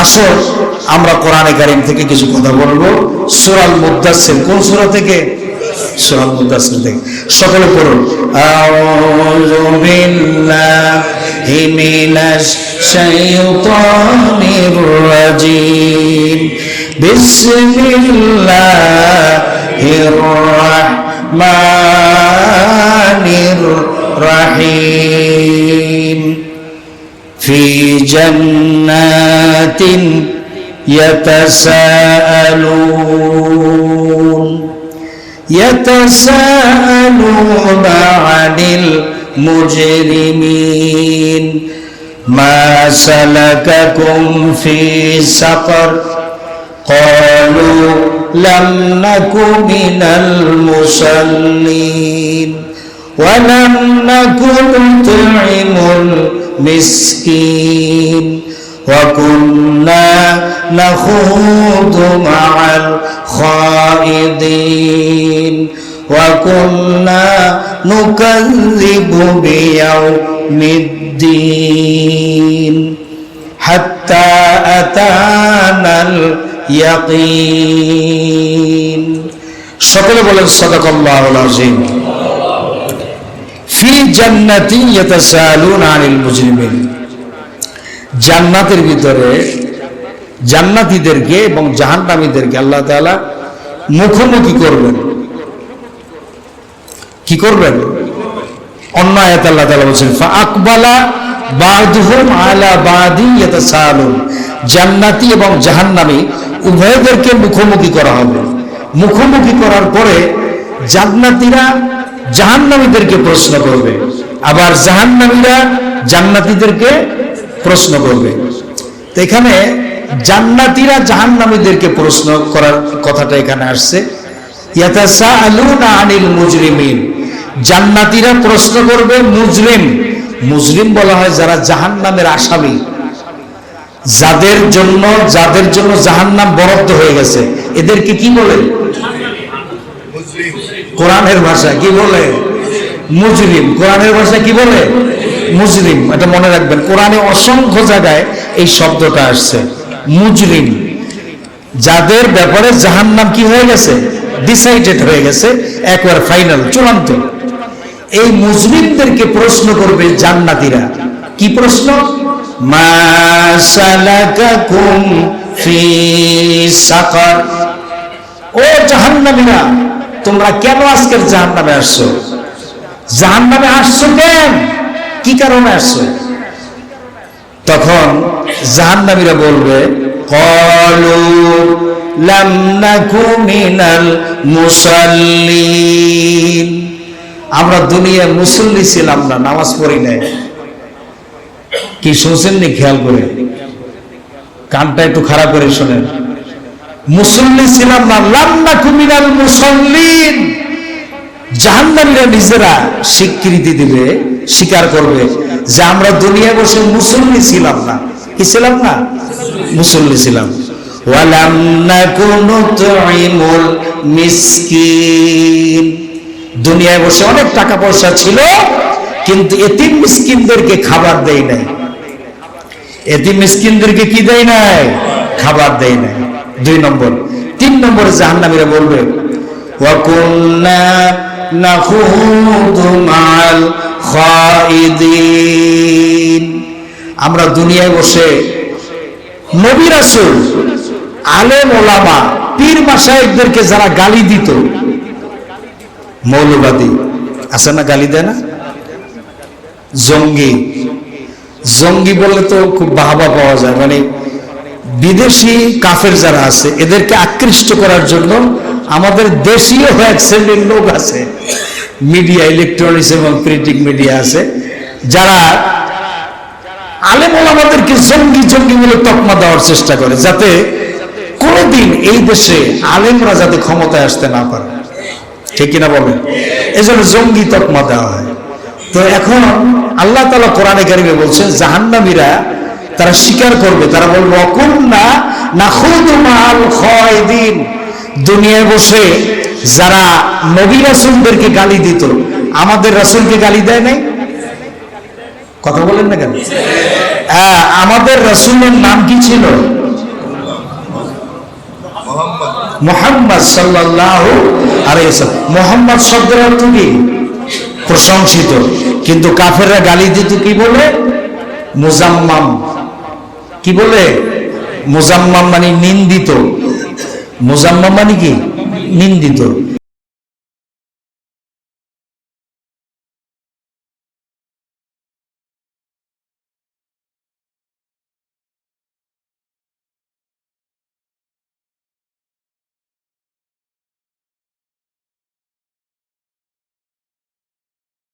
আসো, আমরা কোরআনে কারিম থেকে কিছু কথা বলব। সুরাল মুদাসির কোন সুরা থেকে? সুরাল মুদাসির থেকে। সকলে পড়ুন। বিসমিল্লাহির রাহিম। في جنات يتساءلون. يتساءلون عن المجرمين. ما سلككم في سقر؟ قالوا لم نك من المصلين. ولم نكن نطعم المسكين وكنا نخوض مع الخائضين وكنا نكذب بيوم الدين حتى أتانا اليقين সকলে বলেন সাদাকাল্লাহুল আযীম জান্নাতের ভিতরে জান্নাতীদেরকে এবং জাহান্নামীদেরকে আল্লাহ তাআলা মুখোমুখি করবেন। কি করবেন? অন্য আয়াত আল্লাহ তাআলা বলছেন, ফা আকবালা বাদহুম আলা বাদি ইয়াতাসালুন। জান্নাতি এবং জাহান্নামী উভয়দেরকে মুখোমুখি করা হবে। মুখোমুখি করার পরে জান্নাতীরা জাহান্নামীদেরকে প্রশ্ন করবে। আবার জাহান্নামীরা জান্নাতীদেরকে প্রশ্ন করবে। এখানে জান্নাতীরা জাহান্নামীদেরকে প্রশ্ন করার কথাটা এখানে আসছে। আনিল মুজরিমিন। জান্নাতীরা প্রশ্ন করবে, মুজরিম। মুজরিম বলা হয় যারা জাহান্নামের আসামি। যাদের জন্য যাদের জন্য জাহান্নাম বরাদ্দ হয়ে গেছে। এদেরকে কি বলে? কোরআনের ভাষা কি বলে? মুজরিম। কোরআনের ভাষা কি বলে? মুজরিম। এটা মনে রাখবেন, কোরআনে অসংখ্য জায়গায় এই শব্দটা আসছে। মুজরিম। যাদের ব্যাপারে জাহান্নাম কি হয়ে গেছে? ডিসাইডেড হয়ে গেছে, একবার ফাইনাল চূড়ান্ত। এই মুসলিমদেরকে প্রশ্ন করবে জান্নাতীরা। কি প্রশ্ন? ও জাহান্নামীরা তোমরা কেন আজকের জাহান্নামে আসছো? জাহান্নামে আসছো কেন? কি কারণে আসছো? তখন জাহান্নামীরা বলবে, কলু আমরা দুনিয়ায় মুসল্লি ছিলাম না, নামাজ পড়ি নাই। কি শুনছেননি? খেয়াল করে। কানটা একটু খারাপ করে শোনেন। মুসল্লি ছিলাম না লান্না কুমিনাল মুসল্লিন। জাহান্নামীরা নিজেরা স্বীকৃতি দিবে, স্বীকার করবে যে আমরা দুনিয়ায় বসে মুসল্লি ছিলাম না। কি ছিলাম না? মুসল্লি ছিলাম। ওয়ালাম নাকুনু তুইমুল মিসকিন। দুনিয়ায় বসে অনেক টাকা পয়সা ছিল, কিন্তু এতিম মিসকিনদেরকে খাবার দেয় নাই। এতিম মিসকিনদেরকে কি দেয় নাই? খাবার দেয় নাই। দুই নম্বর। তিন নম্বরে জাহান্নামীরা বলবে মাল আমরা দুনিয়ায় বসে নবী আলেম ওলামা, পীর মাসায়েকদেরকে যারা গালি দিত, মৌলবাদী, আছে না গালি দেয় না? জঙ্গি। জঙ্গি বললে তো খুব বাহবা পাওয়া যায় মানে বিদেশি কাফের যারা আছে, এদেরকে আকৃষ্ট করার জন্য আমাদের দেশীয় এক শ্রেণির লোক আছে। মিডিয়া ইলেকট্রনিক্স এবং প্রিন্টিং মিডিয়া আছে। যারা আলেম আমাদেরকে জঙ্গি জঙ্গি বলে তকমা দেওয়ার চেষ্টা করে, যাতে কোনোদিন এই দেশে আলেমরা যাতে ক্ষমতায় আসতে না পারে। ঠিক কিনা বলেন? এজন্য জঙ্গি তকমা দেওয়া হয়। তো এখন আল্লাহ তালা কোরআনে কারিমে বলছেন, জাহান্নামীরা তারা স্বীকার করবে, তারা বলবে অকুন্না না খুদ মাল দিন দুনিয়ায় বসে যারা নবী রাসুলদেরকে গালি দিত, আমাদের রাসুলকে গালি দেয় নাই? কথা বলেন না কেন? হ্যাঁ আমাদের রাসুলের নাম কি ছিল? মোহাম্মদ সাল্লাহ আরে মোহাম্মদ শব্দের অর্থ কি? প্রশংসিত। কিন্তু কাফেররা গালি দিত কি বলে? মুজাম্মাম। কি বলে? মোজাম্মা মানে নিন্দিত। মোজাম্মা মানে কি? নিন্দিত।